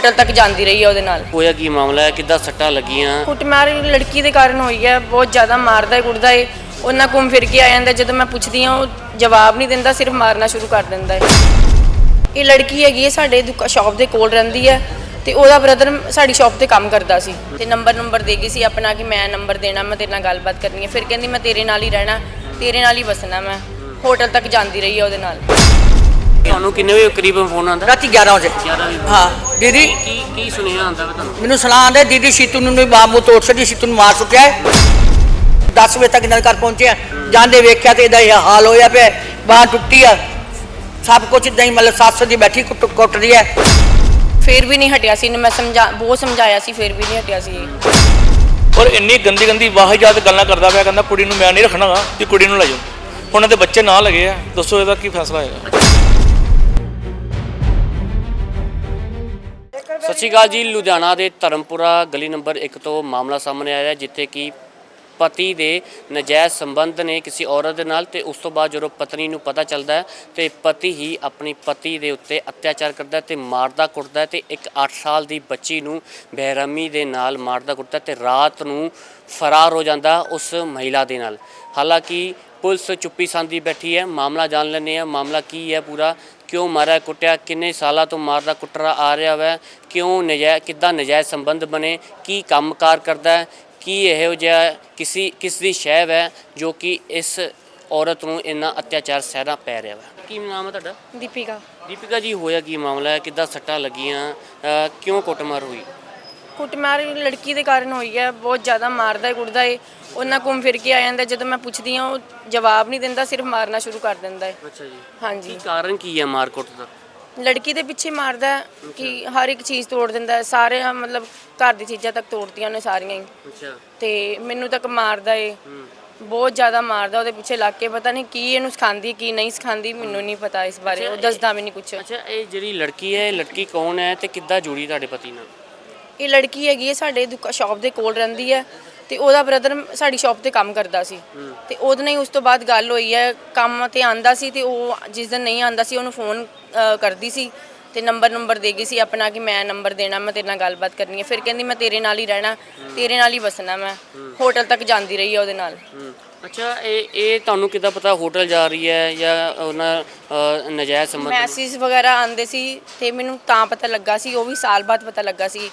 Hotel ਤੱਕ ਜਾਂਦੀ ਰਹੀ ਹੈ ਉਹਦੇ ਨਾਲ। ਹੋਇਆ ਕੀ ਮਾਮਲਾ ਹੈ? ਕਿੱਦਾਂ ਸੱਟਾਂ ਲੱਗੀਆਂ? ਕੁੱਟਮਾਰ ਲੜਕੀ ਦੇ ਕਾਰਨ ਹੋਈ ਹੈ ਬਹੁਤ ਜ਼ਿਆਦਾ ਮਾਰਦਾ ਹੈ ਕੁੱਟਦਾ ਹੈ। ਉਹਨਾਂ ਘੁੰਮ ਫਿਰ ਕੇ ਆ ਜਾਂਦਾ ਜਦੋਂ ਮੈਂ ਪੁੱਛਦੀ ਹਾਂ ਉਹ ਜਵਾਬ ਨਹੀਂ ਦਿੰਦਾ ਸਿਰਫ ਮਾਰਨਾ ਸ਼ੁਰੂ ਕਰ ਦਿੰਦਾ ਹੈ। ਇਹ ਲੜਕੀ ਹੈਗੀ ਹੈ ਸਾਡੇ ਸ਼ਾਪ ਦੇ ਕੋਲ ਰਹਿੰਦੀ ਹੈ ਤੇ ਉਹਦਾ ਬ੍ਰਦਰ ਸਾਡੀ ਸ਼ਾਪ ਤੇ ਕੰਮ ਕਰਦਾ ਸੀ। ਤੇ ਨੰਬਰ ਨੰਬਰ ਦੇ ਗਈ ਸੀ ਆਪਣਾ ਕਿ ਮੈਂ ਨੰਬਰ ਦੇਣਾ ਮੈਂ ਤੇਰੇ ਨਾਲ ਗੱਲਬਾਤ ਕਰਨੀ ਹੈ। ਫਿਰ ਕਹਿੰਦੀ ਮੈਂ ਤੇਰੇ ਨਾਲ ਹੀ ਰਹਿਣਾ ਤੇਰੇ ਨਾਲ ਹੀ ਵਸਣਾ ਮੈਂ। ਹੋਟਲ ਤੱਕ ਜਾਂਦੀ ਰਹੀ ਹੈ ਉਹਦੇ ਨਾਲ। ਤੁਹਾਨੂੰ ਕਿੰਨੇ ਵਜੇ ਕਰੀਬਨ ਫੋਨ ਆਉਂਦਾ? ਰਾਤੀ 11 ਵਜੇ। 11 ਵਜੇ। ਹਾਂ ਦੀਦੀ। ਕੀ ਕੀ ਸੁਨੇਹਾ ਆਉਂਦਾ ਵਾ ਤੁਹਾਨੂੰ? ਮੈਨੂੰ ਸੁਣਾ ਆਂਦੇ ਦੀਦੀ ਸੀਤੂ ਨੂੰ ਬਾਬੂ ਤੋੜ ਛੱਡੀ ਸੀਤੂ ਨੂੰ ਮਾਰ ਸੁੱਟਿਆ ਹੈ। 10 ਵਜੇ ਤੱਕ ਇਹਨਾਂ ਦੇ ਘਰ ਪਹੁੰਚਿਆ ਜਾਂਦੇ ਵੇਖਿਆ ਤੇ ਇਹਦਾ ਇਹ ਹਾਲ ਹੋਇਆ ਪਿਆ ਬਾਹ ਟੁੱਟੀ ਆ। ਸਭ ਕੁਝ ਇਦਾਂ ਹੀ ਮਤਲਬ ਸੱਸ ਦੀ ਬੈਠੀ ਕੁੱਟ ਕੁੱਟ ਰਹੀ ਹੈ। ਫਿਰ ਵੀ ਨਹੀਂ ਹਟਿਆ ਸੀ ਇਹਨੂੰ ਮੈਂ ਸਮਝਾ ਬਹੁਤ ਸਮਝਾਇਆ ਸੀ ਫਿਰ ਵੀ ਨਹੀਂ ਹਟਿਆ ਸੀ ਇਹ। ਔਰ ਇੰਨੀ ਗੰਦੀ ਗੰਦੀ ਵਾਹਿਜਾਤ ਗੱਲਾਂ ਕਰਦਾ ਪਿਆ ਕਹਿੰਦਾ ਕੁੜੀ ਨੂੰ ਮੈਂ ਨਹੀਂ ਰੱਖਣਾਗਾ ਤੇ ਕੁੜੀ ਨੂੰ ਲੈ ਜਾਓ। ਉਹਨਾਂ ਦੇ ਬੱਚੇ ਨਾਲ ਲਗੇ ਆ ਦੱਸੋ ਇਹਦਾ ਕੀ ਫੈਸਲਾ ਹੋਏਗਾ? ਸਤਿ ਸ਼੍ਰੀ ਅਕਾਲ ਜੀ, ਲੁਧਿਆਣਾ ਦੇ ਧਰਮਪੁਰਾ ਗਲੀ ਨੰਬਰ 1 ਤੋਂ ਮਾਮਲਾ ਸਾਹਮਣੇ ਆਇਆ ਜਿੱਥੇ ਕਿ ਪਤੀ ਦੇ ਨਜਾਇਜ਼ ਸੰਬੰਧ ਨੇ ਕਿਸੇ ਔਰਤ ਦੇ ਨਾਲ ਤੇ ਉਸ ਤੋਂ ਬਾਅਦ ਜਦੋਂ ਪਤਨੀ ਨੂੰ ਪਤਾ ਚੱਲਦਾ ਹੈ ਤੇ ਪਤੀ ਹੀ ਆਪਣੀ ਪਤੀ ਦੇ ਉੱਤੇ ਅਤਿਆਚਾਰ ਕਰਦਾ ਹੈ ਤੇ ਮਾਰਦਾ ਕੁੱਟਦਾ ਹੈ ਤੇ ਇੱਕ 8 ਸਾਲ ਦੀ ਬੱਚੀ ਨੂੰ ਬੇਰਹਿਮੀ ਦੇ ਨਾਲ ਮਾਰਦਾ ਕੁੱਟਦਾ ਹੈ ਤੇ ਰਾਤ ਨੂੰ ਫਰਾਰ ਹੋ ਜਾਂਦਾ ਉਸ ਮਹਿਲਾ ਦੇ ਨਾਲ। ਹਾਲਾਂਕਿ ਪੁਲਿਸ ਚੁੱਪੀ ਸੰਦੀ ਬੈਠੀ ਹੈ, ਮਾਮਲਾ ਜਾਣ ਲੈਂਦੇ ਆ ਮਾਮਲਾ ਕੀ ਹੈ ਪੂਰਾ? ਕਿਉਂ ਮਾਰਿਆ ਕੁੱਟਿਆ? ਕਿੰਨੇ ਸਾਲਾਂ ਤੋਂ ਮਾਰਦਾ ਕੁੱਟਰਾ ਆ ਰਿਹਾ ਵੈ? ਕਿਉਂ ਨਜਾਇਜ਼ ਕਿੱਦਾਂ ਨਜਾਇਜ਼ ਸੰਬੰਧ ਬਣੇ? ਕੀ ਕੰਮਕਾਰ ਕਰਦਾ ਹੈ? ਕੀ ਇਹੋ ਜਿਹਾ ਕਿਸੇ ਕਿਸ ਦੀ ਸ਼ੈਵ ਹੈ ਜੋ ਕਿ ਇਸ ਔਰਤ ਨੂੰ ਇੰਨਾ ਅਤਿਆਚਾਰ ਸਹਿਣਾ ਪੈ ਰਿਹਾ ਵਾ? ਕੀ ਨਾਮ ਹੈ ਤੁਹਾਡਾ? ਦੀਪਿਕਾ। ਦੀਪਿਕਾ ਜੀ ਹੋਇਆ ਕੀ ਮਾਮਲਾ ਹੈ? ਕਿੱਦਾਂ ਸੱਟਾਂ ਲੱਗੀਆਂ? ਅਹ ਕਿਉਂ ਕੁੱਟਮਾਰ ਹੋਈ? ਕੁੱਟਮਾਰ ਲੜਕੀ ਦੇ ਕਾਰਨ ਹੋਈ ਹੈ ਬਹੁਤ ਜ਼ਿਆਦਾ ਮਾਰਦਾ ਹੈ ਕੁੱਟਦਾ ਹੈ। ਉਹਨਾਂ ਘੁੰਮ ਫਿਰ ਕੇ ਆ ਜਾਂਦਾ ਜਦੋਂ ਮੈਂ ਪੁੱਛਦੀ ਹਾਂ ਉਹ ਜਵਾਬ ਨਹੀਂ ਦਿੰਦਾ ਸਿਰਫ ਮਾਰਨਾ ਸ਼ੁਰੂ ਕਰ ਦਿੰਦਾ ਹੈ। ਅੱਛਾ ਜੀ। ਹਾਂਜੀ। ਕੀ ਕਾਰਨ ਕੀ ਹੈ ਮਾਰ ਕੁੱਟ ਦਾ? ਲੜਕੀ ਦੇ ਪਿੱਛੇ ਮਾਰਦਾ ਹੈ ਕਿ ਹਰ ਇੱਕ ਚੀਜ਼ ਤੋੜ ਦਿੰਦਾ ਹੈ ਸਾਰੇ ਮਤਲਬ ਘਰ ਦੀ ਚੀਜ਼ਾਂ ਤੱਕ ਤੋੜਤੀਆਂ ਉਹਨੇ ਸਾਰੀਆਂ ਹੀ। ਅੱਛਾ। ਤੇ ਮੈਨੂੰ ਤੱਕ ਮਾਰਦਾ ਏ। ਬਹੁਤ ਜ਼ਿਆਦਾ ਮਾਰਦਾ ਉਹਦੇ ਪਿੱਛੇ ਲੱਗ ਕੇ ਪਤਾ ਨਹੀਂ ਕੀ ਇਹਨੂੰ ਸਿਖਾਉਂਦੀ ਕੀ ਨਹੀਂ ਸਿਖਾਉਂਦੀ ਮੈਨੂੰ ਨਹੀਂ ਪਤਾ ਇਸ ਬਾਰੇ ਉਹ ਦੱਸਦਾ ਵੀ ਨਹੀਂ ਕੁਝ ਅੱਛਾ ਇਹ ਜਿਹੜੀ ਲੜਕੀ ਹੈ ਇਹ ਲੜਕੀ ਕੌਣ ਹੈ ਤੇ ਕਿੱਦਾਂ ਜੁੜੀ ਤੁਹਾਡੇ ਪਤੀ ਨਾਲ? ਇਹ ਲੜਕੀ ਹੈਗੀ ਹੈ ਸਾਡੇ ਸ਼ਾਪ ਦੇ ਕੋਲ ਰਹਿੰਦੀ ਹੈ ਤੇ ਉਹਦਾ ਬ੍ਰਦਰ ਸਾਡੀ ਸ਼ਾਪ ਤੇ ਕੰਮ ਕਰਦਾ ਸੀ। ਤੇ ਉਹਦੇ ਨਾਲ ਹੀ ਉਸ ਤੋਂ ਬਾਅਦ ਗੱਲ ਹੋਈ ਹੈ ਕੰਮ ਤੇ ਆਂਦਾ ਸੀ ਤੇ ਉਹ ਜਿਸ ਦਿਨ ਨਹੀਂ ਆਂਦਾ ਸੀ ਉਹਨੂੰ ਫੋਨ ਕਰਦੀ ਸੀ ਤੇ ਨੰਬਰ ਨੰਬਰ ਦੇ ਗਈ ਸੀ ਆਪਣਾ ਕਿ ਮੈਂ ਨੰਬਰ ਦੇਣਾ ਮੈਂ ਤੇਰੇ ਨਾਲ ਗੱਲਬਾਤ ਕਰਨੀ ਹੈ। ਫਿਰ ਕਹਿੰਦੀ ਮੈਂ ਤੇਰੇ ਨਾਲ ਹੀ ਰਹਿਣਾ ਤੇਰੇ ਨਾਲ ਹੀ ਵਸਣਾ ਮੈਂ। ਹੋਟਲ ਤੱਕ ਜਾਂਦੀ ਰਹੀ ਹੈ ਉਹਦੇ ਨਾਲ। ਅੱਛਾ ਇਹ ਇਹ ਤੁਹਾਨੂੰ ਕਿੱਦਾਂ ਪਤਾ ਹੋਟਲ ਜਾ ਰਹੀ ਹੈ ਜਾਂ ਉਹਨਾਂ ਨਜਾਇਜ਼ ਸੰਬੰਧ ਮੈਸੇਜ ਵਗੈਰਾ ਆਉਂਦੇ ਸੀ ਤੇ ਮੈਨੂੰ ਤਾਂ ਪਤਾ ਲੱਗਾ ਸੀ ਉਹ ਵੀ ਸਾਲ ਬਾਅਦ ਪਤਾ ਲੱਗਾ ਸੀ।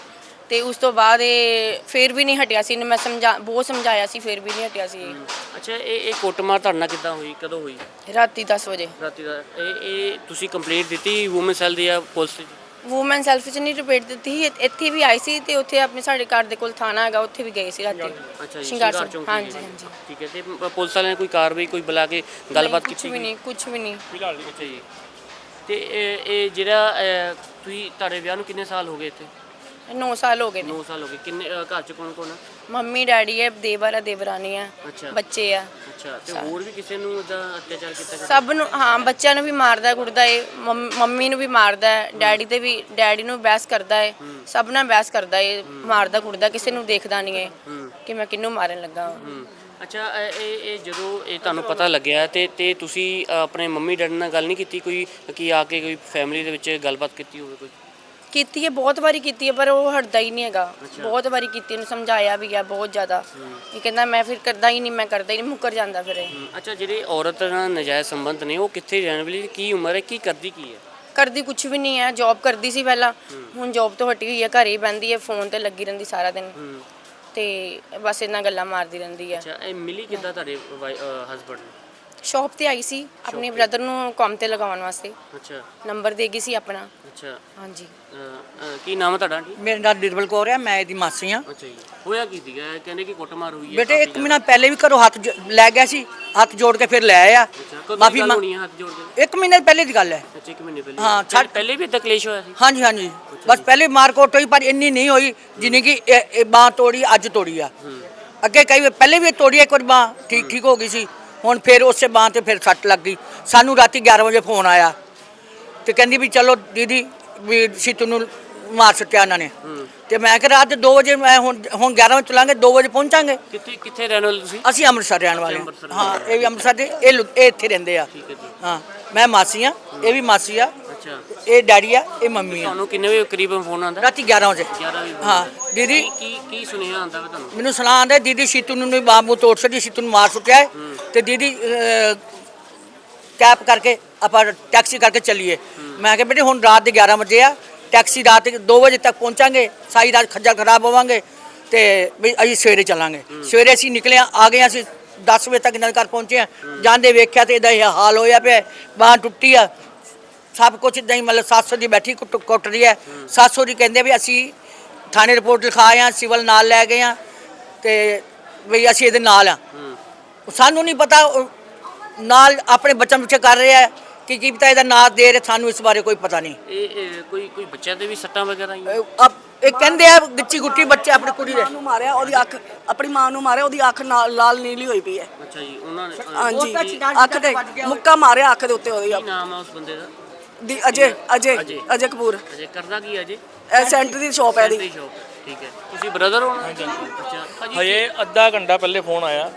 ਤੇ ਉਸ ਤੋਂ ਬਾਅਦ ਇਹ ਫਿਰ ਵੀ ਨਹੀਂ ਹਟਿਆ ਸੀ ਇਹਨੂੰ ਮੈਂ ਸਮਝਾ ਬਹੁਤ ਸਮਝਾਇਆ ਸੀ ਫਿਰ ਵੀ ਨਹੀਂ ਹਟਿਆ ਸੀ। ਇਹ। ਅੱਛਾ ਇਹ ਇਹ ਕੁੱਟਮਾਰ ਤੁਹਾਡੇ ਨਾਲ ਕਿੱਦਾਂ ਹੋਈ? ਕਦੋਂ ਹੋਈ? ਰਾਤੀ 10 ਵਜੇ। ਰਾਤੀ ਦਾ ਇਹ ਇਹ ਤੁਸੀਂ ਕੰਪਲੇਂਟ ਦਿੱਤੀ ਵੂਮਨ ਸੈਲ ਦੀ ਜਾਂ ਪੁਲਿਸ ਦੀ? ਵੂਮਨ ਸੈਲਫ ਚ ਨਹੀਂ ਰਿਪੀਟ ਦਿੱਤੀ ਸੀ ਇੱਥੇ ਵੀ ਆਈ ਸੀ ਤੇ ਉੱਥੇ ਆਪਣੇ ਸਾਡੇ ਘਰ ਦੇ ਕੋਲ ਥਾਣਾ ਹੈਗਾ ਉੱਥੇ ਵੀ ਗਏ ਸੀ ਰਾਤੀ। ਅੱਛਾ ਜੀ ਸ਼ਿੰਗਾਰ ਚੌਂਕ ਹਾਂਜੀ। ਹਾਂਜੀ। ਠੀਕ ਹੈ ਤੇ ਪ- ਪੁਲਿਸ ਵਾਲਿਆਂ ਨੇ ਕੋਈ ਕਾਰਵਾਈ ਕੋਈ ਬੁਲਾ ਕੇ ਗੱਲਬਾਤ ਕੁਝ ਕੀਤੀ ਵੀ ਨਹੀਂ ਕੁਝ ਵੀ ਨਹੀਂ। ਅੱਛਾ ਜੀ। ਤੇ ਇਹ ਇਹ ਜਿਹੜਾ ਅਹ, ਤੁਸੀਂ ਤੁਹਾਡੇ ਵਿਆਹ ਨੂੰ ਕਿੰਨੇ ਸਾਲ ਹੋ ਗਏ ਇੱਥੇ? 9 ਸਾਲ ਹੋ ਗਏ ਨੇ। 9 ਸਾਲ ਹੋ ਗਏ। ਕਿੰਨੇ ਘਰ ਚ ਕੌਣ ਕੌਣ ਹੈ ਮੰਮੀ ਡੈਡੀ ਹੈ ਦੇਵਰ ਹੈ ਦੇਵਰਾਨੀ ਹੈ ਅੱਛਾ। ਬੱਚੇ ਆ। ਅੱਛਾ ਤੇ ਹੋਰ ਵੀ ਕਿਸੇ ਨੂੰ ਇਦਾਂ ਅਤਿਆਚਾਰ ਕੀਤਾ ਗਿਆ ਸਭ ਨੂੰ ਹਾਂ ਬੱਚਿਆਂ ਨੂੰ ਵੀ ਮਾਰਦਾ ਕੁੱਟਦਾ ਏ ਮੰਮ- ਮੰਮੀ ਨੂੰ ਵੀ ਮਾਰਦਾ ਹੈ। ਡੈਡੀ ਤੇ ਵੀ ਡੈਡੀ ਨੂੰ ਬਹਿਸ ਕਰਦਾ ਏ ਸਭ ਨਾਲ ਬਹਿਸ ਕਰਦਾ ਏ ਮਾਰਦਾ ਕੁੱਟਦਾ ਕਿਸੇ ਨੂੰ ਦੇਖਦਾ ਨਹੀਂ ਏ ਕਿ ਮੈਂ ਕਿਹਨੂੰ ਮਾਰਨ ਲੱਗਾ ਹਮ, ਅੱਛਾ ਇਹ ਇਹ ਇਹ ਜਦੋਂ ਇਹ ਤੁਹਾਨੂੰ ਪਤਾ ਲੱਗਿਆ ਤੇ ਤੇ ਤੁਸੀਂ ਅ, ਆਪਣੇ ਮੰਮੀ ਡੈਡੀ ਨਾਲ ਗੱਲ ਨਹੀਂ ਕੀਤੀ? ਕੋਈ ਕਿ ਆ ਕੇ ਕੋਈ ਫੈਮਿਲੀ ਦੇ ਵਿੱਚ ਗੱਲਬਾਤ ਕੀਤੀ ਹੋਵੇ ਕੋਈ? ਕੀਤੀ ਹੈ ਬਹੁਤ ਵਾਰੀ ਕੀਤੀ ਹੈ ਪਰ ਉਹ ਹਟਦਾ ਹੀ ਨਹੀਂ ਹੈਗਾ। ਬਹੁਤ ਵਾਰੀ ਕੀਤੀ ਇਹਨੂੰ ਸਮਝਾਇਆ ਵੀ ਆ ਬਹੁਤ ਜ਼ਿਆਦਾ। ਇਹ ਕਹਿੰਦਾ ਮੈਂ ਫਿਰ ਕਰਦਾ ਹੀ ਨਹੀਂ ਮੈਂ ਕਰਦਾ ਹੀ ਨਹੀਂ ਮੁੱਕਰ ਜਾਂਦਾ ਫਿਰ ਇਹ। ਅੱਛਾ ਜਿਹੜੇ ਔਰਤ ਨਾਲ ਨਜਾਇਜ਼ ਸੰਬੰਧ ਨੇ ਉਹ ਕਿੱਥੇ ਰਹਿਣ ਵਾਲੀ ਕੀ ਉਮਰ ਹੈ ਕੀ ਕਰਦੀ ਕੀ ਹੈ? ਕਰਦੀ ਕੁਝ ਵੀ ਨਹੀਂ ਹੈ ਜੌਬ ਕਰਦੀ ਸੀ ਪਹਿਲਾਂ। ਹੁਣ ਜੌਬ ਤੋਂ ਹਟੀ ਹੋਈ ਹੈ ਘਰੇ ਹੀ ਬੈੰਦੀ ਹੈ ਫੋਨ ਤੇ ਲੱਗੀ ਰਹਿੰਦੀ ਸਾਰਾ ਦਿਨ। ਤੇ ਬਸ ਇਹਨਾਂ ਗੱਲਾਂ ਮਾਰਦੀ ਰਹਿੰਦੀ ਹੈ। ਅੱਛਾ ਇਹ ਮਿਲੀ ਕਿੱਦਾਂ ਤੁਹਾਡੇ ਹਸਬੰਡ ਨੂੰ? ਸ਼ਾਪ ਤੇ ਆਈ ਸੀ ਆਪਣੇ ਬ੍ਰਦਰ ਨੂੰ ਕੰਮ ਤੇ ਲਗਾਉਣ ਵਾਸਤੇ। ਅੱਛਾ। ਨੰਬਰ ਦੇ ਗਈ ਸੀ ਆਪਣਾ। ਅੱਛਾ। ਹਾਂਜੀ। ਅ, ਅ, ਕੀ ਨਾਮ ਹੈ ਤੁਹਾਡਾ? ਆਂਟੀ ਮੇਰੇ ਨਾਲ ਨਿਰਮਲ ਕੌਰ ਹੈ ਮੈਂ ਇਹਦੀ ਮਾਸੀ ਆ। ਅੱਛਾ ਜੀ। ਹੋਇਆ ਕੀ ਸੀਗਾ? ਇਹ ਕਹਿੰਦੇ ਕਿ ਕੁੱਟਮਾਰ ਹੋਈ ਹੈ ਬੇਟੇ ਕਾਫੀ ਇੱਕ ਮਹੀਨਾ ਪਹਿਲੇ ਵੀ ਘਰੋਂ ਹੱਥ ਜ- ਲੈ ਗਿਆ ਸੀ ਹੱਥ ਜੋੜ ਕੇ ਫਿਰ ਲੈ ਆਇਆ ਅੱਛਾ ਕਦੋਂ ਮਾਫੀ ਗੱਲ ਮੰਗ ਹੋਣੀ ਹੈ ਹੱਥ ਜੋੜ ਕੇ? ਇੱਕ ਮਹੀਨੇ ਪਹਿਲੇ ਦੀ ਗੱਲ ਹੈ। ਅੱਛਾ ਇੱਕ ਮਹੀਨੇ ਪਹਿਲੇ। ਹਾਂ, ਛੱਡ ਛੱਡ- ਪਹਿਲੇ ਵੀ ਏਦਾਂ ਕਲੇਸ਼ ਹੋਇਆ ਸੀ? ਹਾਂਜੀ ਹਾਂਜੀ। ਬਸ ਪਹਿਲੇ ਮਾਰਕੋਟ ਹੋਈ ਪਰ ਇੰਨੀ ਨਹੀਂ ਹੋਈ ਜਿੰਨੀ ਕਿ ਇਹ ਇਹ ਬਾਂਹ ਤੋੜੀ ਅੱਜ ਤੋੜੀ ਆ। ਅੱਗੇ ਕਈ ਵਾਰ ਪਹਿਲੇ ਵੀ ਤੋੜੀ ਇੱਕ ਵਾਰ ਬਾਂਹ ਠੀਕ ਠੀਕ ਹੋ ਗਈ ਸੀ। ਹੁਣ ਫਿਰ ਉਸੇ ਬਾਂਹ ਤੇ ਫਿਰ ਸੱਟ ਲੱਗ ਗਈ। ਸਾਨੂੰ ਰਾਤੀ 11 ਵਜੇ ਫੋਨ ਆਇਆ। ਤੇ ਕਹਿੰਦੀ ਵੀ ਚਲੋ ਦੀਦੀ ਵੀ ਸੀਤੂ ਨੂੰ ਮਾਰ ਸੱਟਿਆ ਇਹਨਾਂ ਨੇ। ਤੇ ਮੈਂ ਕਿਹਾ ਰਾਤ 2 ਵਜੇ ਮੈਂ ਹੁਣ ਹੁਣ 11 ਵਜੇ ਚਲਾਂਗੇ 2 ਵਜੇ ਪਹੁੰਚਾਂਗੇ। ਕਿੱਥੇ ਕਿੱਥੇ ਰਹਿਣ ਵਾਲੇ ਤੁਸੀਂ? ਅਸੀਂ ਅੰਮ੍ਰਿਤਸਰ ਰਹਿਣ ਵਾਲੇ ਹਾਂ। ਹਾਂ ਇਹ ਵੀ ਅੰਮ੍ਰਿਤਸਰ ਦੇ ਇਹ ਲੁ- ਇਹ ਇੱਥੇ ਰਹਿੰਦੇ ਆ। ਠੀਕ ਹੈ ਜੀ। ਹਾਂ ਮੈਂ ਮਾਸੀ ਆ ਇਹ ਵੀ ਮਾਸੀ ਆ। ਅੱਛਾ। ਇਹ ਡੈਡੀ ਆ ਇਹ ਮੰਮੀ ਆ। ਤੁਹਾਨੂੰ ਕਿੰਨੇ ਵਜੇ ਕਰੀਬਨ ਫੋਨ ਆਉਂਦਾ? ਰਾਤੀ 11 ਵਜੇ। 11 ਵਜੇ। ਹਾਂ ਦੀਦੀ। ਕੀ ਕੀ ਕੀ ਸੁਨੇਹਾ ਆਉਂਦਾ ਵਾ ਤੁਹਾਨੂੰ? ਮੈਨੂੰ ਸੁਣਾ ਆਂਦਾ ਦੀਦੀ ਸੀਤੂ ਨੂੰ ਵੀ ਬਾਬੂ ਤੋੜ ਛੱਡੀ ਸੀਤੂ ਨੂੰ ਮਾਰ ਸੁੱਟਿਆ ਹੈ। ਤੇ ਦੀਦੀ ਅਹ, ਕੈਬ ਕਰਕੇ ਆਪਾਂ ਟੈਕਸੀ ਕਰਕੇ ਚੱਲੀਏ। ਮੈਂ ਕਿਹਾ ਬੇਟੇ ਹੁਣ ਰਾਤ ਦੇ 11 ਵਜੇ ਆ, ਟੈਕਸੀ ਰਾਤ ਦੇ 2 ਵਜੇ ਤੱਕ ਪਹੁੰਚਾਂਗੇ, ਸਾਰੀ ਰਾਤ ਖੱਜਲ ਖਰਾਬ ਹੋਵਾਂਗੇ ਤੇ ਵੀ ਅਸੀਂ ਸਵੇਰੇ ਚੱਲਾਂਗੇ। ਸਵੇਰੇ ਅਸੀਂ ਨਿਕਲੇ ਆ ਗਏ ਹਾਂ ਅਸੀਂ 10 ਵਜੇ ਤੱਕ ਇਹਨਾਂ ਦੇ ਘਰ ਪਹੁੰਚੇ ਆ। ਜਾਂਦੇ ਵੇਖਿਆ ਤੇ ਇਹਦਾ ਇਹ ਹਾਲ ਹੋਇਆ ਪਿਆ, ਬਾਂਹ ਟੁੱਟੀ ਆ। ਸਭ ਕੁਝ ਇਦਾਂ ਹੀ ਮਤਲਬ ਸੱਸ ਦੀ ਬੈਠੀ ਕੁੱਟ ਕੁੱਟ ਰਹੀ ਹੈ ਸੱਸ ਦੀ ਕਹਿੰਦੇ ਵੀ ਅਸੀਂ ਥਾਣੇ ਰਿਪੋਰਟ ਲਿਖਾਏ ਆ, ਸਿਵਲ ਨਾਲ ਲੈ ਗਏ ਆ ਤੇ ਵੀ ਅਸੀਂ ਇਹਦੇ ਨਾਲ ਆ। ਸਾਨੂੰ ਨਹੀਂ ਪਤਾ ਉਹ ਨਾਲ ਆਪਣੇ ਬੱਚਾ ਪਿੱਛੇ ਕਰ ਰਿਹਾ ਹੈ ਕਿ ਕੀ ਪਤਾ ਇਹਦਾ ਨਾਂ ਦੇ ਰਹੇ ਸਾਨੂੰ ਇਸ ਬਾਰੇ ਕੋਈ ਪਤਾ ਨਹੀਂ। ਇਹ ਇਹ ਕੋਈ ਕੋਈ ਬੱਚਿਆਂ ਦੇ ਵੀ ਸੱਟਾਂ ਵਗੈਰਾ ਆਈਆਂ ਇਹ ਅਪ- ਇਹ ਕਹਿੰਦੇ ਆ ਗਿੱਚੀ ਗੁੱਟੀ ਬੱਚੇ ਆਪਣੀ ਕੁੜੀ ਦੇ। ਮਾਂ ਨੂੰ ਮਾਰਿਆ ਉਹਦੀ ਅੱਖ ਆਪਣੀ ਮਾਂ ਨੂੰ ਮਾਰਿਆ ਉਹਦੀ ਅੱਖ ਨਾਲ ਲਾਲ ਨੀਲੀ ਹੋਈ ਪਈ ਹੈ। ਅੱਛਾ ਜੀ ਉਹਨਾਂ ਨੇ ਅ, ਹਾਂਜੀ ਤਾਂ ਛਿੱਟਾ- ਅੱਖ ਤੇ ਵੱਜ ਗਿਆ। ਮੁੱਕਾ ਮਾਰਿਆ ਅੱਖ ਦੇ ਉੱਤੇ ਉਹਦੀ। ਕੀ ਨਾਮ ਆ ਉਸ ਬੰਦੇ ਦਾ? ਦੀ ਅਜੇ ਅਜੇ ਅਜੇ। ਅਜੇ ਕਪੂਰ। ਅਜੇ ਕਰਦਾ ਕੀ ਅਜੇ? ਇਹ ਸੈਂਟਰ ਦੀ ਸ਼ਾਪ ਹੈ ਇਹਦੀ। ਸੈਂਟਰੀ ਸ਼ੌਪ ਠੀਕ ਹੈ। ਤੁਸੀਂ ਬ੍ਰਦਰ ਹੋ ਹਾਂਜੀ। ਅੱਛਾ। ਭਾਜੀ ਹਜੇ ਅੱਧਾ ਘੰਟਾ ਪਹਿਲੇ ਫੋਨ ਆਇਆ।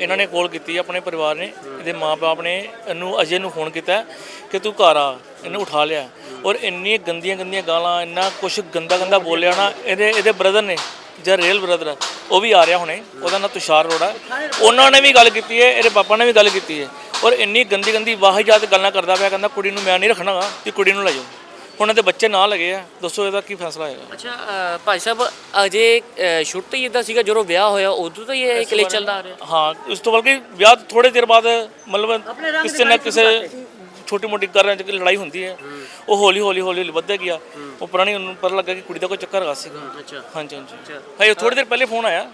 ਇਹਨਾਂ ਨੇ ਕਾਲ ਕੀਤੀ ਆਪਣੇ ਪਰਿਵਾਰ ਨੇ, ਇਹਦੇ ਮਾਪੇ ਨੇ ਇਹਨੂੰ, ਅਜੇ ਨੂੰ ਫੋਨ ਕੀਤਾ ਕਿ ਤੂੰ ਘਰ ਆ, ਇਹਨੂੰ ਉਠਾ ਲਿਆ। ਔਰ ਇੰਨੀ ਗੰਦੀਆਂ ਗੰਦੀਆਂ ਗਾਲਾਂ, ਇੰਨਾ ਕੁਛ ਗੰਦਾ ਗੰਦਾ ਬੋਲਿਆ ਨਾ, ਇਹਦੇ ਇਹਦੇ ਬ੍ਰਦਰ ਨੇ, ਜਾਂ ਰੀਅਲ ਬ੍ਰਦਰ ਹੈ ਉਹ ਵੀ ਆ ਰਿਹਾ ਹੁਣੇ, ਉਹਦਾ ਨਾਂ ਤੁਸ਼ਾਰ ਅਰੋੜਾ ਉਹਨਾਂ ਨੇ ਵੀ ਗੱਲ ਕੀਤੀ ਹੈ ਇਹਦੇ ਪਾਪਾ ਨੇ ਵੀ ਗੱਲ ਕੀਤੀ ਹੈ ਔਰ ਇੰਨੀ ਗੰਦੀ ਗੰਦੀ ਵਾਹਜਾਤ ਗੱਲਾਂ ਕਰਦਾ ਪਿਆ, ਕਹਿੰਦਾ ਕੁੜੀ ਨੂੰ ਮੈਂ ਨਹੀਂ ਰੱਖਣਾਗਾ ਕਿ ਕੁੜੀ ਨੂੰ ਲੈ ਜਾਓ। ਹੁਣ ਇਹਦੇ ਬੱਚੇ ਨਾਲ ਲਗੇ ਆ। ਦੱਸੋ ਇਹਦਾ ਕੀ ਫੈਸਲਾ ਹੋਏਗਾ? ਅੱਛਾ ਅ, ਭਾਈ ਸਾਹਿਬ ਅਜੇ ਅ, ਸ਼ੁਰੂ ਤੋਂ ਹੀ ਇਦਾਂ ਸੀਗਾ ਜਦੋਂ ਵਿਆਹ ਹੋਇਆ ਉਦੋਂ ਤੋਂ ਹੀ ਇਹ ਕਲੇਸ਼ ਚੱਲਦਾ ਆ ਰਿਹਾ? ਹਾਂ ਉਸ ਤੋਂ ਬਲਕਿ ਵਿਆਹ ਤੋਂ ਥੋੜੇ ਦੇਰ ਬਾਅਦ ਮਤਲਬ ਕਿਸੇ ਨਾ ਕਿਸੇ ਛੋਟੀ ਮੋਟੀ ਕਰ ਚ ਲੜਾਈ ਹੁੰਦੀ ਹੈ। ਉਹ ਹੌਲੀ ਹੌਲੀ ਹੌਲੀ ਹੌਲੀ ਵੱਧਦਾ ਗਿਆ। ਉਹ ਪੁਰਾਣੀ ਉਹਨੂੰ ਪਤਾ ਲੱਗਾ ਕਿ ਕੁੜੀ ਦਾ ਕੋਈ ਚੱਕਰ ਹੈਗਾ ਸੀਗਾ। ਅੱਛਾ। ਹਾਂਜੀ ਹਾਂਜੀ। ਹਾਂ ਥੋੜੀ ਦੇਰ ਪਹਿਲੇ ਫੋਨ ਆਇਆ।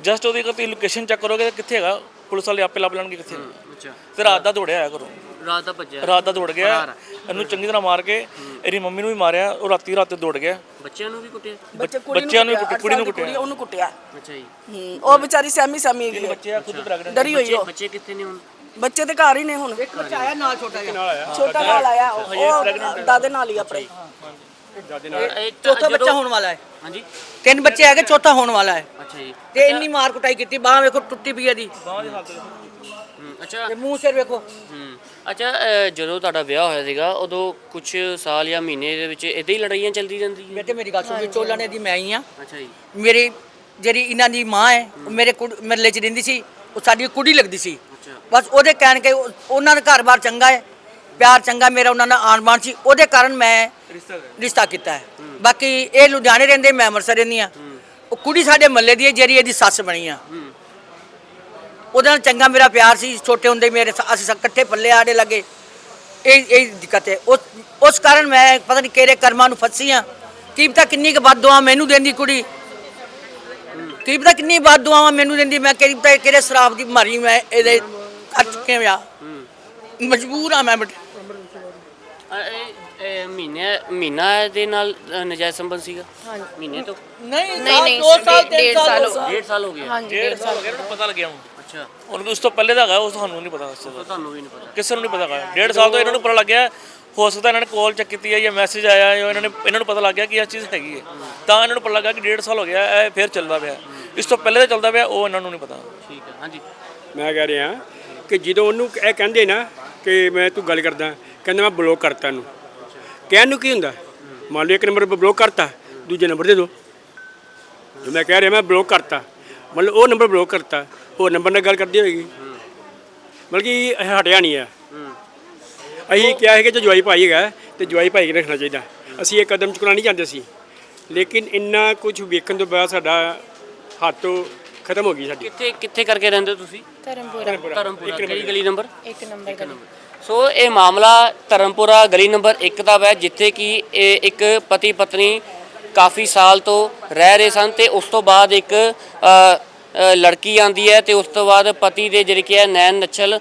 ਜਸਟ ਉਹਦੀ ਅਗਰ ਤੁਸੀਂ ਲੋਕੇਸ਼ਨ ਚੈੱਕ ਕਰੋਗੇ ਤਾਂ ਕਿੱਥੇ ਹੈਗਾ? ਪੁਲਿਸ ਵਾਲੇ ਆਪੇ ਲੱਭ ਲੈਣਗੇ ਕਿੱਥੇ। ਹੈਗਾ। ਅੱਛਾ। ਤੇ ਰਾਤ ਦਾ ਦੌੜਿਆ ਆਇਆ ਕਰੋ। ਰਾਤ ਦਾ ਭੱਜਿਆ। ਰਾਤ ਦਾ ਦੌੜ ਗਿਆ। ਇਹਨੂੰ ਚੰਗੀ ਤਰ੍ਹਾਂ ਮਾਰ ਕੇ ਇਹਦੀ ਮੰਮੀ ਨੂੰ ਵੀ ਮਾਰਿਆ ਉਹ ਰਾਤੀ ਰਾਤ ਦੌੜ ਗਿਆ। ਬੱਚਿਆਂ ਨੂੰ ਵੀ ਕੁੱਟਿਆ? ਬੱਚੇ ਕੁੜੀ ਨੂੰ ਬੱਚਿਆਂ ਨੂੰ ਵੀ ਕੁੱਟਿਆ, ਕੁੜੀ ਨੂੰ ਦੀ। ਉਹਨੂੰ ਕੁੱਟਿਆ। ਅੱਛਾ ਜੀ। ਹੂੰ, ਉਹ ਵਿਚਾਰੀ ਬੱਚੇ ਆ ਖੁਦ ਪ੍ਰੈਗਨੈਂਟ ਡਰੀ ਹੋਈ ਬੱਚੇ ਉਹ। ਬੱਚੇ ਕਿੱਥੇ ਨੇ ਹੁਣ? ਬੱਚੇ ਤੇ ਘਰ ਹੀ ਨੇ ਹੁਣ। ਬੱਚਾ ਆਇਆ ਨਾਲ ਛੋਟਾ ਜਿਹਾ। ਛੋਟਾ ਨਾਲ ਆਇਆ। ਉਹ ਦਾਦੇ ਨਾਲ ਹੀ ਆਪਣੇ। ਚੌਥਾ ਜਦੋਂ- ਬੱਚਾ ਹੋਣ ਵਾਲਾ ਹੈ। ਹਾਂਜੀ? ਤਿੰਨ ਬੱਚੇ ਹੈਗੇ ਚੌਥਾ ਹੋਣ ਵਾਲਾ ਹੈ। ਅੱਛਾ ਜੀ। ਤੇ ਇੰਨੀ ਮਾਰ ਕੁਟਾਈ ਕੀਤੀ ਬਾਹ ਵੇਖੋ ਟੁੱਟੀ ਪਈ ਇਹਦੀ। ਹੂੰ, ਅੱਛਾ। ਤੇ ਮੂੰਹ ਸਿਰ ਵੇਖੋ। ਹੂੰ। ਅੱਛਾ ਜਦੋਂ ਤੁਹਾਡਾ ਵਿਆਹ ਹੋਇਆ ਸੀਗਾ ਉਦੋਂ ਕੁਝ ਸਾਲ ਜਾਂ ਮਹੀਨੇ ਦੇ ਵਿੱਚ ਇਦਾਂ ਹੀ ਲੜਾਈਆਂ ਚੱਲਦੀ ਜਾਂਦੀਆਂ ਬੇਟੇ ਮੇਰੀ ਗੱਲ ਸੁਣ ਚੋਲਾ ਨੇ ਦੀ ਮੈਂ ਹੀ ਆ। ਅੱਛਾ ਜੀ। ਮੇਰੀ ਜਿਹੜੀ ਇਹਨਾਂ ਦੀ ਮਾਂ ਹੈ ਉਹ ਮੇਰੇ ਕੁੜ- ਮਰਲੇ ਚ ਰਹਿੰਦੀ ਸੀ ਉਹ ਸਾਡੀ ਕੁੜੀ ਲੱਗਦੀ ਸੀ। ਅੱਛਾ। ਬਸ ਉਹਦੇ ਕਹਿਣ ਕੇ ਉਹ- ਉਹਨਾਂ ਦਾ ਘਰ-ਬਾਰ ਚੰਗਾ ਹੈ ਪਿਆਰ ਚੰਗਾ ਮੇਰਾ ਉਹਨਾਂ ਨਾਲ ਆਣ-ਬਾਣ ਸੀ ਉਹਦੇ ਕਾਰਨ ਮੈਂ ਰਿਸ਼ਤਾ ਕੀਤਾ ਹੈ। ਬਾਕੀ ਇਹ ਲੁਧਿਆਣੇ ਰਹਿੰਦੇ ਮੈਂ ਅੰਮ੍ਰਿਤਸਰ ਰਹਿੰਦੀ ਆ ਉਹ ਕੁੜੀ ਸਾਡੇ ਮੱਲੇ ਦੀ ਹੈ ਜਿਹੜੀ ਇਹਦੀ ਸੱਸ ਬਣੀ ਆ। ਹੂੰ। ਉਹਦੇ ਨਾਲ ਚੰਗਾ ਮੇਰਾ ਪਿਆਰ ਸੀ ਛੋਟੇ ਹੁੰਦੇ ਮੇਰੇ ਸ- ਅਸੀਂ ਸਭ ਇਕੱਠੇ ਪੱਲੇ ਆੜੇ ਲੱਗੇ। ਇਹ ਇਹ ਦਿੱਕਤ ਹੈ। ਉਸ ਉਸ ਕਾਰਨ ਮੈਂ ਪਤਾ ਨਹੀਂ ਕਿਹੜੇ ਕਰਮਾਂ ਨੂੰ ਫਸੀ ਆ। ਕੀ ਪਤਾ ਕਿੰਨੀ ਕੁ ਬਾਤ ਦੁਆ ਮੈਨੂੰ ਦਿੰਦੀ ਕੁੜੀ। ਕੀ ਪਤਾ ਕਿੰਨੀ ਬਾਤ ਦੁਆਵਾਂ ਮੈਨੂੰ ਦਿੰਦੀ ਮੈਂ ਕਿਹੜੀ ਪਤਾ ਕਿਹੜੇ ਸ਼ਰਾਬ ਦੀ ਮਾਰੀ ਮੈਂ ਇਹਦੇ ਕਰ ਚੁੱਕੇ ਮਜਬੂਰ ਆ ਮੈਂ ਬੇਟੇ। ਅ, ਇਹ ਇਹ ਮਹੀਨੇ ਮਹੀਨਾ ਦੇ ਨਾਲ ਨਜਾਇਜ਼ ਸੰਬੰਧ ਸੀਗਾ? ਹਾਂਜੀ। ਮਹੀਨੇ ਤੋਂ? ਨਹੀਂ ਨਹੀਂ, ਨਹੀਂ, ਦੋ ਸਾਲ ਡੇਢ ਤਿੰਨ ਸਾਲ ਸਾਲ ਹੋ ਡੇਢ ਸਾਲ ਹੋ ਗਿਆ ਹਾਂਜੀ ਡੇਢ ਸਾਲ ਹੋ ਗਿਆ ਉਹਨੂੰ ਪਤਾ ਲੱਗਿਆ ਹੁਣ। ਅੱਛਾ। ਉਹਨੂੰ ਉਸ ਤੋਂ ਪਹਿਲੇ ਦਾ ਹੈਗਾ ਉਹ ਤੁਹਾਨੂੰ ਨਹੀਂ ਪਤਾ ਉਸ ਤੁਹਾਨੂੰ ਵੀ ਨਹੀਂ ਪਤਾ। ਕਿਸੇ ਨੂੰ ਨਹੀਂ ਪਤਾ ਹੈਗਾ। ਡੇਢ ਸਾਲ ਤੋਂ ਇਹਨਾਂ ਨੂੰ ਪਤਾ ਲੱਗਿਆ ਹੋ ਸਕਦਾ ਇਹਨਾਂ ਨੇ ਕਾਲ ਚੈੱਕ ਕੀਤੀ ਹੈ ਜਾਂ ਮੈਸੇਜ ਆਇਆ ਹੈ ਜਾਂ ਇਹਨਾਂ ਨੇ ਇਹਨਾਂ ਨੂੰ ਪਤਾ ਲੱਗ ਗਿਆ ਕਿ ਇਹ ਚੀਜ਼ ਹੈਗੀ ਹੈ। ਤਾਂ ਇਹਨਾਂ ਨੂੰ ਪਤਾ ਲੱਗਾ ਕਿ ਡੇਢ ਸਾਲ ਹੋ ਗਿਆ ਇਹ ਫੇਰ ਚੱਲਦਾ ਪਿਆ। ਇਸ ਤੋਂ ਪਹਿਲੇ ਦਾ ਚੱਲਦਾ ਪਿਆ ਉਹ ਇਹਨਾਂ ਨੂੰ ਨਹੀਂ ਪਤਾ। ਠੀਕ ਹੈ ਹਾਂਜੀ। ਮੈਂ ਕਹਿ ਰਿਹਾ ਕਿ ਜਦੋਂ ਉਹਨੂੰ ਇਹ ਕਹਿੰਦੇ ਨਾ ਕਿ ਮੈਂ ਤੂੰ ਗੱਲ ਕਰਦਾ ਕਹਿੰਦਾ ਮੈਂ ਬਲੌਕ ਕਰਤਾ ਇਹਨੂੰ। ਕਹਿਣ ਨੂੰ ਕੀ ਹੁੰਦਾ? ਮੰਨ ਲਓ ਇੱਕ ਨੰਬਰ ਬਲੌਕ ਕਰਤਾ ਦੂਜੇ ਨੰਬਰ ਦੇ ਦੋ। ਜੋ ਮੈਂ ਕਹਿ ਰਿਹਾ ਮੈਂ ਬਲੌਕ ਕਰਤਾ। ਮਤਲਬ ਉਹ ਨੰਬਰ ਬਲੌਕ ਕਰਤਾ। ਉਹ ਨੰਬਰ ਨਾਲ ਗੱਲ ਕਰਦੀ ਹੋਏਗੀ। ਮਤਲਬ ਕਿ ਇਹ ਹਟਿਆ ਨਹੀਂ ਆ। ਅਸੀਂ ਕਿਹਾ ਹੈ ਕਿ ਜੋ ਜਵਾਈ ਭਾਈ ਹੈਗਾ ਤੇ ਜਵਾਈ ਭਾਈ ਕੇ ਰੱਖਣਾ ਚਾਹੀਦਾ। ਅਸੀਂ ਇਹ ਕਦਮ ਚੁੱਕਣਾ ਨਹੀਂ ਚਾਹੁੰਦੇ ਸੀ। ਲੇਕਿਨ ਇੰਨਾ ਕੁਝ ਵੇਖਣ ਤੋਂ ਬਾਅਦ ਸਾਡਾ ਹੱਥੋਂ ਖਤਮ ਹੋ ਗਈ ਸਾਡੀ। ਕਿੱਥੇ ਕਿੱਥੇ ਕਰਕੇ ਰਹਿੰਦੇ ਹੋ ਤੁਸੀਂ? ਧਰਮਪੁਰਾ। ਧਰਮਪੁਰਾ। ਕਿਹੜੀ ਗਲੀ ਨੰਬਰ? ਇੱਕ ਨੰਬਰ ਗਲੀ। ਸੋ ਇਹ ਮਾਮਲਾ ਧਰਮਪੁਰਾ ਗਲੀ ਨੰਬਰ 1 ਦਾ ਹੈ ਜਿੱਥੇ ਕਿ ਇਹ ਇੱਕ ਪਤੀ ਪਤਨੀ ਕਾਫੀ ਸਾਲ ਤੋਂ ਰਹਿ ਰਹੇ ਸਨ ਤੇ ਉਸ ਤੋਂ ਬਾਅਦ ਇੱਕ ਲੜਕੀ ਆਂਦੀ ਹੈ ਤੇ ਉਸ ਤੋਂ ਬਾਅਦ ਪਤੀ ਦੇ ਜਿਹੜੇ ਕਿ ਹੈ ਨੈਣ ਨਛਲ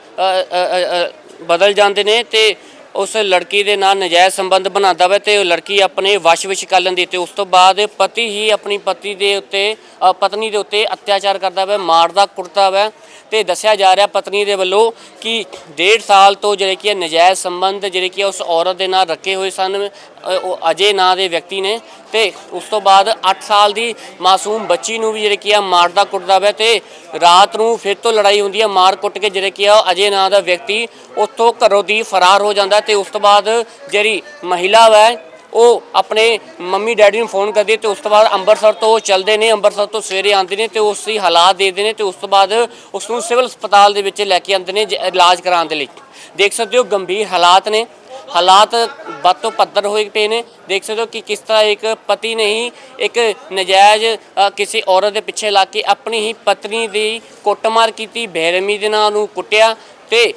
ਬਦਲ ਜਾਂਦੇ ਨੇ ਤੇ ਉਸ ਲੜਕੀ ਦੇ ਨਾਲ ਨਜਾਇਜ਼ ਸੰਬੰਧ ਬਣਾਉਂਦਾ ਵਾ ਤੇ ਉਹ ਲੜਕੀ ਆਪਣੇ ਵਸ਼ ਵਿੱਚ ਕਰ ਲੈਂਦੀ ਤੇ ਉਸ ਤੋਂ ਬਾਅਦ ਪਤੀ ਹੀ ਆਪਣੀ ਪਤੀ ਦੇ ਉੱਤੇ ਅ, ਪਤਨੀ ਦੇ ਉੱਤੇ ਅਤਿਆਚਾਰ ਕਰਦਾ ਵਾ ਮਾਰਦਾ ਕੁੱਟਦਾ ਵਾ ਤੇ ਦੱਸਿਆ ਜਾ ਰਿਹਾ ਪਤਨੀ ਦੇ ਵੱਲੋਂ ਕਿ ਡੇਢ ਸਾਲ ਤੋਂ ਜਿਹੜੇ ਕਿ ਇਹ ਨਜਾਇਜ਼ ਸੰਬੰਧ ਜਿਹੜੇ ਕਿ ਉਸ ਔਰਤ ਦੇ ਨਾਲ ਰੱਖੇ ਹੋਏ ਸਨ ਅ, ਉਹ ਅਜੇ ਨਾਂ ਦੇ ਵਿਅਕਤੀ ਨੇ ਤੇ ਉਸ ਤੋਂ ਬਾਅਦ 8 ਸਾਲ ਦੀ ਮਾਸੂਮ ਬੱਚੀ ਨੂੰ ਵੀ ਜਿਹੜੇ ਕਿ ਆ ਮਾਰਦਾ ਕੁੱਟਦਾ ਵਾ ਤੇ ਰਾਤ ਨੂੰ ਫਿਰ ਤੋਂ ਲੜਾਈ ਹੁੰਦੀ ਹੈ ਮਾਰ ਕੁੱਟ ਕੇ ਜਿਹੜੇ ਕਿ ਆ ਉਹ ਅਜੇ ਨਾਂ ਦਾ ਵਿਅਕਤੀ ਉੱਥੋਂ ਘਰੋਂ ਦੀ ਫਰਾਰ ਹੋ ਜਾਂਦਾ ਤੇ ਉਸ ਤੋਂ ਬਾਅਦ ਜਿਹੜੀ ਮਹਿਲਾ ਹੈ ਉਹ ਆਪਣੇ ਮੰਮੀ ਡੈਡੀ ਨੂੰ ਫੋਨ ਕਰਦੀ ਹੈ ਤੇ ਉਸ ਤੋਂ ਬਾਅਦ ਅੰਮ੍ਰਿਤਸਰ ਤੋਂ ਉਹ ਚੱਲਦੇ ਨੇ ਅੰਮ੍ਰਿਤਸਰ ਤੋਂ ਸਵੇਰੇ ਆਉਂਦੇ ਨੇ ਤੇ ਉਸ ਦੀ ਹਾਲਾਤ ਦੇਖਦੇ ਨੇ ਤੇ ਉਸ ਤੋਂ ਬਾਅਦ ਉਸ ਨੂੰ ਸਿਵਲ ਹਸਪਤਾਲ ਦੇ ਵਿੱਚ ਲੈ ਕੇ ਆਉਂਦੇ ਨੇ, ਜ- ਇਲਾਜ ਕਰਾਉਣ ਦੇ ਲਈ। ਦੇਖ ਸਕਦੇ ਹੋ ਗੰਭੀਰ ਹਾਲਾਤ ਨੇ। ਹਾਲਾਤ ਵੱਧ ਤੋਂ ਪੱਧਰ ਹੋਏ ਪਏ ਨੇ। ਦੇਖ ਸਕਦੇ ਹੋ ਕਿ ਕਿਸ ਤਰ੍ਹਾਂ ਇੱਕ ਪਤੀ ਨੇ ਹੀ ਇੱਕ ਨਜਾਇਜ਼ ਕਿਸੇ ਔਰਤ ਦੇ ਪਿੱਛੇ ਲੱਗ ਕੇ ਆਪਣੀ ਹੀ ਪਤਨੀ ਦੀ ਕੁੱਟਮਾਰ ਕੀਤੀ, ਬੇਰਹਿਮੀ ਦੇ ਨਾਲ ਉਹਨੂੰ ਕੁੱਟਿਆ ਤੇ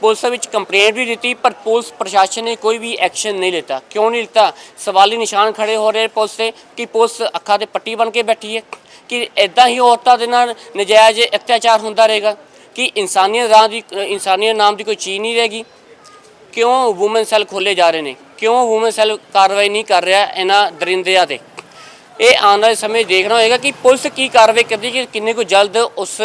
ਪੁਲਿਸ ਵਿੱਚ ਕੰਪਲੇਂਟ ਵੀ ਦਿੱਤੀ, ਪਰ ਪੁਲਿਸ ਪ੍ਰਸ਼ਾਸਨ ਨੇ ਕੋਈ ਵੀ ਐਕਸ਼ਨ ਨਹੀਂ ਲਿੱਤਾ। ਕਿਉਂ ਨਹੀਂ ਲਿੱਤਾ? ਸਵਾਲੀ ਨਿਸ਼ਾਨ ਖੜੇ ਹੋ ਰਹੇ ਪੁਲਿਸ ਤੇ ਕਿ ਪੁਲਿਸ ਅੱਖਾਂ ਤੇ ਪੱਟੀ ਬਣ ਕੇ ਬੈਠੀ ਹੈ। ਕਿ ਇਦਾਂ ਹੀ ਔਰਤਾਂ ਦੇ ਨਾਲ ਨਜਾਇਜ਼ ਅਤਿਆਚਾਰ ਹੁੰਦਾ ਰਹੇਗਾ? ਕਿ ਇਨਸਾਨੀਅਤ ਨਾਮ ਦੀ, ਇਨਸਾਨੀਅਤ ਨਾਮ ਦੀ ਕੋਈ ਚੀਜ਼ ਨਹੀਂ ਰਹੇਗੀ? ਕਿਉਂ ਔਮਨ ਸੈੱਲ ਖੋਲੇ ਜਾ ਰਹੇ ਨੇ? ਕਿਉਂ ਔਮਨ ਸੈੱਲ ਕਾਰਵਾਈ ਨਹੀਂ ਕਰ ਰਿਹਾ ਇਹਨਾਂ ਦਰਿੰਦਿਆਂ ਤੇ? ਇਹ ਆਉਣ ਵਾਲੇ ਸਮੇਂ ਦੇਖਣਾ ਹੋਏਗਾ ਕਿ ਪੁਲਿਸ ਕੀ ਕਾਰਵਾਈ ਕਰਦੀ ਕਿ ਕਿੰਨੇ ਕੁ ਜਲਦ ਉਸ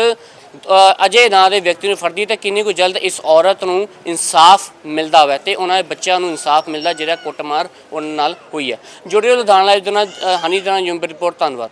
ਅਜੇ ਨਾਂ ਦੇ ਵਿਅਕਤੀ ਨੂੰ ਫੜਦੀ ਤੇ ਕਿੰਨੀ ਕੁ ਜਲਦ ਇਸ ਔਰਤ ਨੂੰ ਇਨਸਾਫ ਮਿਲਦਾ ਹੋਵੇ ਤੇ ਉਹਨਾਂ ਦੇ ਬੱਚਿਆਂ ਨੂੰ ਇਨਸਾਫ ਮਿਲਦਾ ਜਿਹੜਾ ਕੁੱਟਮਾਰ ਉਹਨਾਂ ਨਾਲ ਹੋਈ ਹੈ। ਜੁੜਿਓ ਲੁਧਿਆਣਾ ਲਾਈਵ ਦੇ ਨਾਲ ਹਨੀ ਦੇ ਯੂਮ ਰਿਪੋਰਟ, ਧੰਨਵਾਦ।